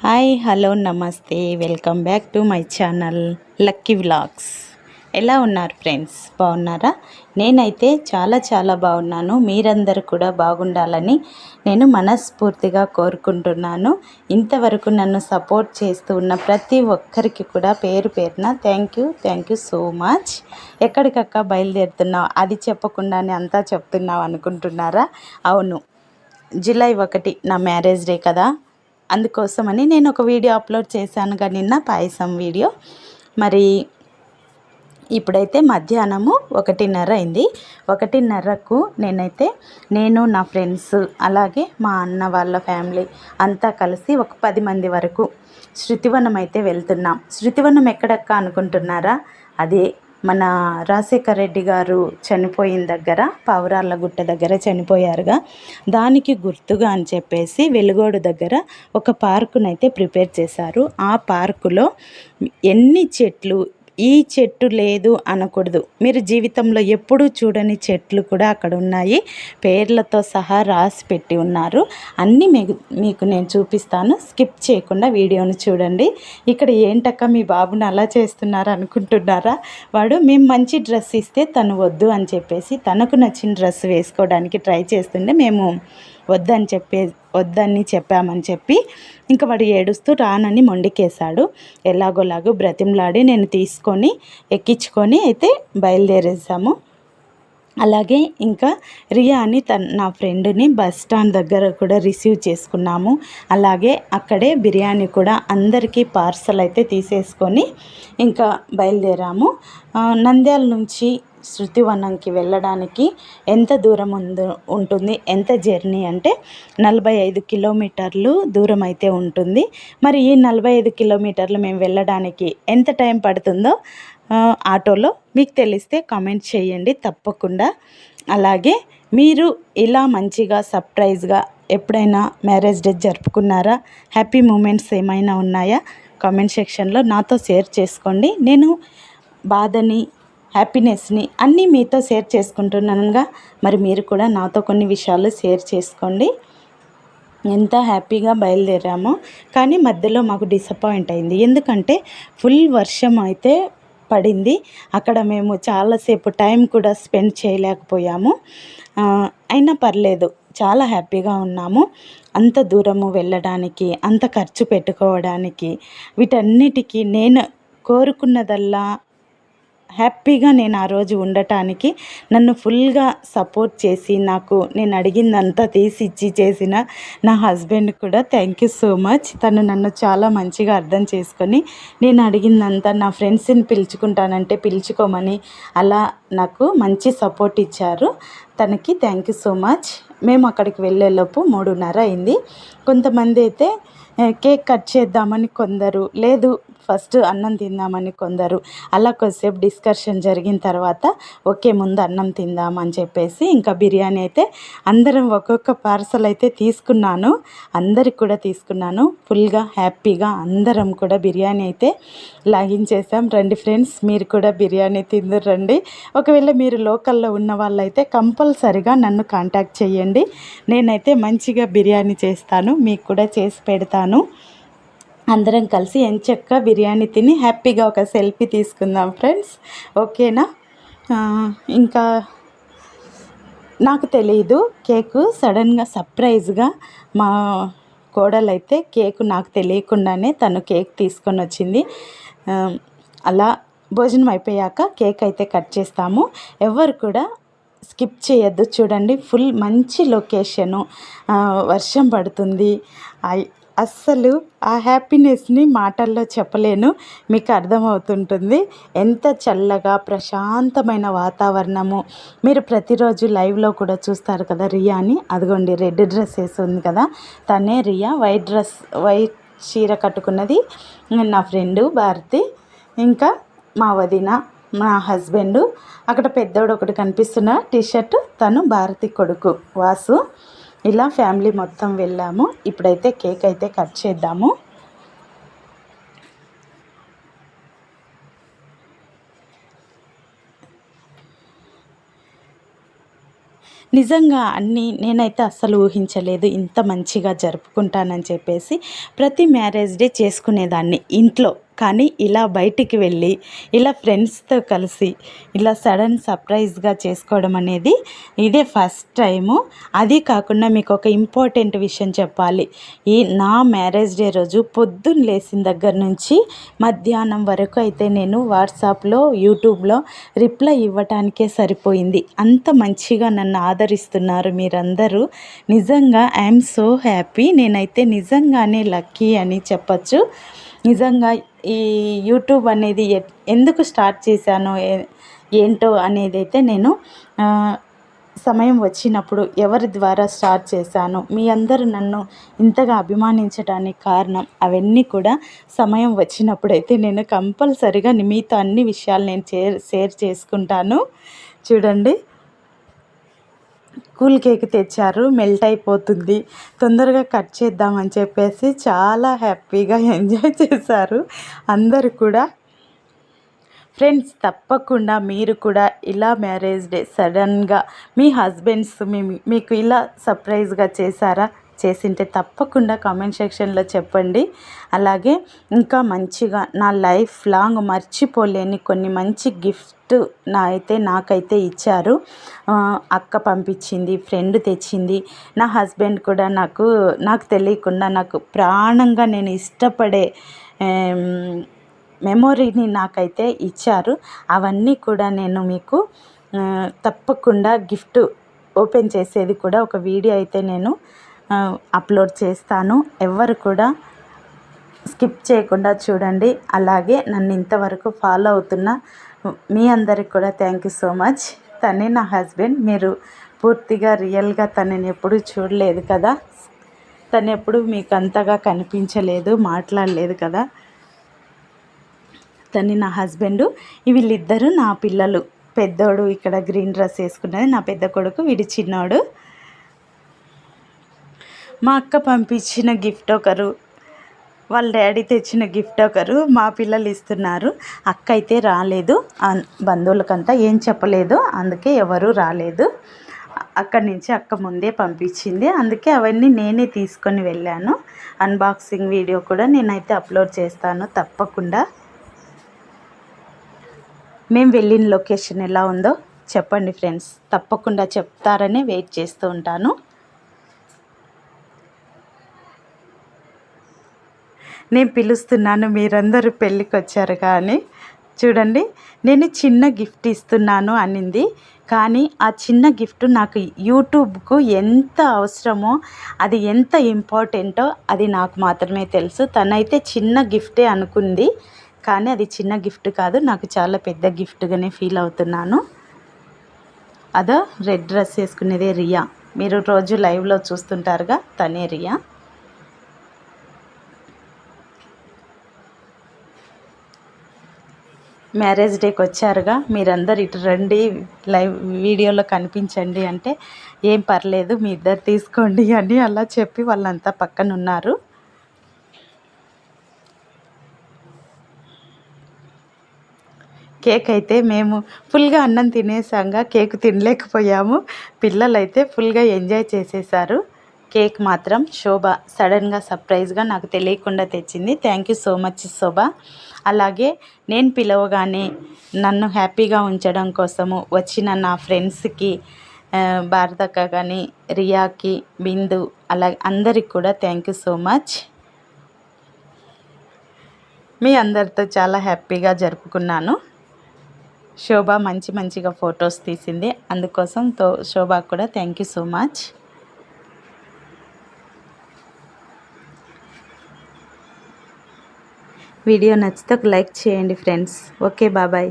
Hi hello నమస్తే. Welcome back to my channel lucky vlogs. ఎలా ఉన్నారు ఫ్రెండ్స్? బాగున్నారా? నేనైతే చాలా చాలా బాగున్నాను. మీరందరూ కూడా బాగుండాలని నేను మనస్ఫూర్తిగా కోరుకుంటున్నాను. ఇంతవరకు నన్ను సపోర్ట్ చేస్తూ ఉన్న ప్రతి ఒక్కరికి కూడా పేరు పేరున thank you thank you so much ఎక్కడికక్క బయలుదేరుతున్నావు? అది చెప్పకుండానే అంతా చెప్తున్నావు అనుకుంటున్నారా? అవును. జూలై ఒకటి నా మ్యారేజ్ డే కదా. అందుకోసమని నేను ఒక వీడియో అప్లోడ్ చేశానుగా నిన్న పాయసం వీడియో. మరి ఇప్పుడైతే మధ్యాహ్నము ఒకటిన్నర అయింది. ఒకటిన్నరకు నేనైతే నేను నా ఫ్రెండ్స్ అలాగే మా అన్న వాళ్ళ ఫ్యామిలీ అంతా కలిసి ఒక పది మంది వరకు శృతివనం అయితే వెళ్తున్నాం. శృతివనం ఎక్కడక్క అనుకుంటున్నారా? అదే మన రాజశేఖర్ రెడ్డి గారు చనిపోయిన దగ్గర పావురాళ్ళ గుట్ట దగ్గర చనిపోయారుగా. దానికి గుర్తుగా అని చెప్పేసి వెలుగోడు దగ్గర ఒక పార్కునైతే ప్రిపేర్ చేశారు. ఆ పార్కులో ఎన్ని చెట్లు ఈ చెట్టు లేదు అనకూడదు. మీరు జీవితంలో ఎప్పుడూ చూడని చెట్లు కూడా అక్కడ ఉన్నాయి. పేర్లతో సహా రాసి పెట్టి ఉన్నారు. అన్నీ మీకు మీకు నేను చూపిస్తాను. స్కిప్ చేయకుండా వీడియోని చూడండి. ఇక్కడ ఏంటక్క మీ బాబుని అలా చేస్తున్నారు అనుకుంటున్నారా? వాడు మేము మంచి డ్రెస్ ఇస్తే తను వద్దు అని చెప్పేసి తనకు నచ్చిన డ్రెస్ వేసుకోవడానికి ట్రై చేస్తుండే మేము వద్దని చెప్పే వద్దని చెప్పామని చెప్పి ఇంకా వాడు ఏడుస్తూ రానని మొండికేశాడు. ఎలాగోలాగో బ్రతిమలాడి నేను తీసుకొని ఎక్కించుకొని అయితే బయలుదేరేసాము అలాగే ఇంకా రియా అని తన నా ఫ్రెండ్ని బస్ స్టాండ్ దగ్గర కూడా రిసీవ్ చేసుకున్నాము. అలాగే అక్కడే బిర్యానీ కూడా అందరికీ పార్సల్ అయితే తీసేసుకొని ఇంకా బయలుదేరాము. నంద్యాల నుంచి శృతివనంకి వెళ్ళడానికి ఎంత దూరం ఉందో ఉంటుంది? ఎంత జర్నీ అంటే నలభై ఐదు కిలోమీటర్లు దూరం అయితే ఉంటుంది. మరి ఈ నలభై ఐదు కిలోమీటర్లు మేము వెళ్ళడానికి ఎంత టైం పడుతుందో ఆటోలో మీకు తెలిస్తే కామెంట్ చేయండి తప్పకుండా. అలాగే మీరు ఇలా మంచిగా సర్ప్రైజ్గా ఎప్పుడైనా మ్యారేజ్ డే జరుపుకున్నారా? హ్యాపీ మూమెంట్స్ ఏమైనా ఉన్నాయా? కామెంట్ సెక్షన్లో నాతో షేర్ చేసుకోండి. నేను బాధని హ్యాపీనెస్ని అన్నీ మీతో షేర్ చేసుకుంటున్నానుగా. మరి మీరు కూడా నాతో కొన్ని విషయాలు షేర్ చేసుకోండి. ఎంత హ్యాపీగా బయలుదేరామో. కానీ మధ్యలో మాకు డిసప్పాయింట్ అయింది. ఎందుకంటే ఫుల్ వర్షం అయితే పడింది. అక్కడ మేము చాలాసేపు టైం కూడా స్పెండ్ చేయలేకపోయాము. అయినా పర్లేదు. చాలా హ్యాపీగా ఉన్నాము. అంత దూరము వెళ్ళడానికి అంత ఖర్చు పెట్టుకోవడానికి వీటన్నిటికీ నేను కోరుకున్నదల్లా హ్యాపీగా నేను ఆ రోజు ఉండటానికి నన్ను ఫుల్గా సపోర్ట్ చేసి నాకు నేను అడిగిందంతా తీసి ఇచ్చి చేసిన నా హస్బెండ్ కూడా థ్యాంక్ యూ సో మచ్. తను నన్ను చాలా మంచిగా అర్థం చేసుకొని నేను అడిగిందంతా నా ఫ్రెండ్స్ని పిలుచుకుంటానంటే పిలుచుకోమని అలా నాకు మంచి సపోర్ట్ ఇచ్చారు. తనకి థ్యాంక్ యూ సో మచ్. మేము అక్కడికి వెళ్ళేలోపు మూడున్నర అయింది. కొంతమంది అయితే కేక్ కట్ చేద్దామని కొందరు లేదు ఫస్ట్ అన్నం తిందామని కొందరు. అలా కొద్దిసేపు డిస్కషన్ జరిగిన తర్వాత ఓకే ముందు అన్నం తిందామని చెప్పేసి ఇంకా బిర్యానీ అయితే అందరం ఒక్కొక్క పార్సల్ అయితే తీసుకున్నాను. అందరికి కూడా తీసుకున్నాను. ఫుల్గా హ్యాపీగా అందరం కూడా బిర్యానీ అయితే లాగించేసాం. రండి ఫ్రెండ్స్ మీరు కూడా బిర్యానీ తిందు రండి ఒకవేళ మీరు లోకల్లో ఉన్న వాళ్ళైతే కంపల్సరిగా నన్ను కాంటాక్ట్ చేయండి. నేనైతే మంచిగా బిర్యానీ చేస్తాను. మీకు కూడా చేసి పెడతాను. అందరం కలిసి ఎంచక్క బిర్యానీ తిని హ్యాపీగా ఒక సెల్ఫీ తీసుకుందాం ఫ్రెండ్స్. ఓకేనా? ఇంకా నాకు తెలియదు కేకు సడన్గా సర్ప్రైజ్గా మా కోడలైతే కేకు నాకు తెలియకుండానే తను కేక్ తీసుకొని వచ్చింది. అలా భోజనం అయిపోయాక కేక్ అయితే కట్ చేస్తాము. ఎవరు కూడా స్కిప్ చేయొద్దు చూడండి. ఫుల్ మంచి లొకేషను వర్షం పడుతుంది. అస్సలు ఆ హ్యాపీనెస్ని మాటల్లో చెప్పలేను. మీకు అర్థమవుతుంటుంది. ఎంత చల్లగా ప్రశాంతమైన వాతావరణము. మీరు ప్రతిరోజు లైవ్లో కూడా చూస్తారు కదా రియా అని అదిగోండి రెడ్ డ్రెస్ వేసింది కదా. తనే రియా వైట్ డ్రెస్ వైట్ చీర కట్టుకున్నది నా ఫ్రెండు భారతి. ఇంకా మా వదిన మా హస్బెండు. అక్కడ పెద్దోడు ఒకటి కనిపిస్తున్న టీషర్ట్ తను భారతి కొడుకు వాసు. ఇలా ఫ్యామిలీ మొత్తం వెళ్ళాము. ఇప్పుడైతే కేక్ అయితే కట్ చేద్దాము. నిజంగా అన్నీ నేనైతే అస్సలు ఊహించలేదు ఇంత మంచిగా జరుపుకుంటానని చెప్పేసి ప్రతి మ్యారేజ్ డే చేసుకునేదాన్ని ఇంట్లో. కానీ ఇలా బయటికి వెళ్ళి ఇలా ఫ్రెండ్స్తో కలిసి ఇలా సడన్ సర్ప్రైజ్గా చేసుకోవడం అనేది ఇదే ఫస్ట్ టైము. అది కాకుండా మీకు ఒక ఇంపార్టెంట్ విషయం చెప్పాలి. ఈ నా మ్యారేజ్ డే రోజు పొద్దున్న లేచిన దగ్గర నుంచి మధ్యాహ్నం వరకు అయితే నేను వాట్సాప్లో యూట్యూబ్లో రిప్లై ఇవ్వటానికే సరిపోయింది. అంత మంచిగా నన్ను ఆదరిస్తున్నారు మీరందరూ. నిజంగా ఐఎమ్ సో హ్యాపీ. నేనైతే నిజంగానే లక్కీ అని చెప్పచ్చు. నిజంగా ఈ యూట్యూబ్ అనేది ఎందుకు స్టార్ట్ చేశానో ఏంటో అనేది అయితే నేను సమయం వచ్చినప్పుడు ఎవరి ద్వారా స్టార్ట్ చేశాను మీ అందరూ నన్ను ఇంతగా అభిమానించడానికి కారణం అవన్నీ కూడా సమయం వచ్చినప్పుడైతే నేను కంపల్సరిగా మీతో అన్ని విషయాలు నేను షేర్ షేర్ చేసుకుంటాను. చూడండి. కూల్ కేక్ తెచ్చారు మెల్ట్ అయిపోతుంది. తొందరగా కట్ చేద్దామని చెప్పేసి చాలా హ్యాపీగా ఎంజాయ్ చేశారు. అందరు కూడా. ఫ్రెండ్స్ తప్పకుండా మీరు కూడా ఇలా మ్యారేజ్ డే సడన్గా మీ హస్బెండ్స్ మీ మీకు ఇలా సర్ప్రైజ్గా చేశారా? చేసింటే తప్పకుండా కామెంట్ సెక్షన్లో చెప్పండి. అలాగే ఇంకా మంచిగా నా లైఫ్ లాంగ్ మర్చిపోలేని కొన్ని మంచి గిఫ్ట్ నా అయితే నాకైతే ఇచ్చారు. అక్క పంపించింది ఫ్రెండ్ తెచ్చింది. నా హస్బెండ్ కూడా నాకు నాకు తెలియకుండా నాకు ప్రాణంగా నేను ఇష్టపడే మెమొరీని నాకైతే ఇచ్చారు. అవన్నీ కూడా నేను మీకు తప్పకుండా గిఫ్ట్ ఓపెన్ చేసేది కూడా ఒక వీడియో అయితే నేను అప్లోడ్ చేస్తాను. ఎవ్వరు కూడా స్కిప్ చేయకుండా చూడండి. అలాగే నన్ను ఇంతవరకు ఫాలో అవుతున్న మీ అందరికి కూడా థ్యాంక్ యూ సో మచ్ తనే నా హస్బెండ్ మీరు పూర్తిగా రియల్గా తనని ఎప్పుడు చూడలేదు కదా. తను ఎప్పుడు మీకు అంతగా కనిపించలేదు మాట్లాడలేదు కదా. తను నా హస్బెండ్ వీళ్ళిద్దరూ నా పిల్లలు. పెద్దోడు ఇక్కడ గ్రీన్ డ్రెస్ వేసుకున్నది నా పెద్ద కొడుకు వీడి చిన్నోడు. మా అక్క పంపించిన గిఫ్ట్ ఒకరు వాళ్ళ డాడీ తెచ్చిన గిఫ్ట్ ఒకరు మా పిల్లలు ఇస్తున్నారు. అక్క అయితే రాలేదు. బంధువులకంతా ఏం చెప్పలేదు. అందుకే ఎవరు రాలేదు. అక్కడి నుంచి అక్క ముందే పంపించింది. అందుకే అవన్నీ నేనే తీసుకొని వెళ్ళాను. అన్బాక్సింగ్ వీడియో కూడా నేనైతే అప్లోడ్ చేస్తాను తప్పకుండా. మేము వెళ్ళిన లొకేషన్ ఎలా ఉందో చెప్పండి ఫ్రెండ్స్. తప్పకుండా చెప్తారని వెయిట్ చేస్తూ ఉంటాను. నేను పిలుస్తున్నాను మీరందరూ పెళ్ళికి వచ్చారు కానీ. చూడండి నేను చిన్న గిఫ్ట్ ఇస్తున్నాను అనింది. కానీ ఆ చిన్న గిఫ్ట్ నాకు యూట్యూబ్కు ఎంత అవసరమో అది ఎంత ఇంపార్టెంటో అది నాకు మాత్రమే తెలుసు. తనైతే చిన్న గిఫ్టే అనుకుంది. కానీ అది చిన్న గిఫ్ట్ కాదు నాకు చాలా పెద్ద గిఫ్ట్గానే ఫీల్ అవుతున్నాను. అదో రెడ్ డ్రెస్ వేసుకునేదే రియా. మీరు రోజు లైవ్లో చూస్తుంటారుగా తనే రియా. మ్యారేజ్ డేకి వచ్చారుగా. మీరందరు ఇటు రండి లైవ్ వీడియోలో కనిపించండి అంటే ఏం పర్లేదు మీ ఇద్దరు తీసుకోండి అని అలా చెప్పి వాళ్ళంతా పక్కన ఉన్నారు కేక్ అయితే మేము ఫుల్గా అన్నం తినేసాంగా కేక్ తినలేకపోయాము. పిల్లలైతే ఫుల్గా ఎంజాయ్ చేసేసారు. కేక్ మాత్రం శోభ సడన్గా సర్ప్రైజ్గా నాకు తెలియకుండా తెచ్చింది. Thank you so much Shobha. అలాగే నేను పిలవగానే నన్ను హ్యాపీగా ఉంచడం కోసము వచ్చిన నా ఫ్రెండ్స్కి భారతక్క కానీ రియాకి బిందు అలా అందరికి కూడా థ్యాంక్ యూ సో మచ్. మీ అందరితో చాలా హ్యాపీగా జరుపుకున్నాను. శోభ మంచి మంచిగా ఫొటోస్ తీసింది. అందుకోసం తో శోభ కూడా thank you so much. Video నచ్చితే ఒక లైక్ చేయండి ఫ్రెండ్స్. ఓకే బాబాయ్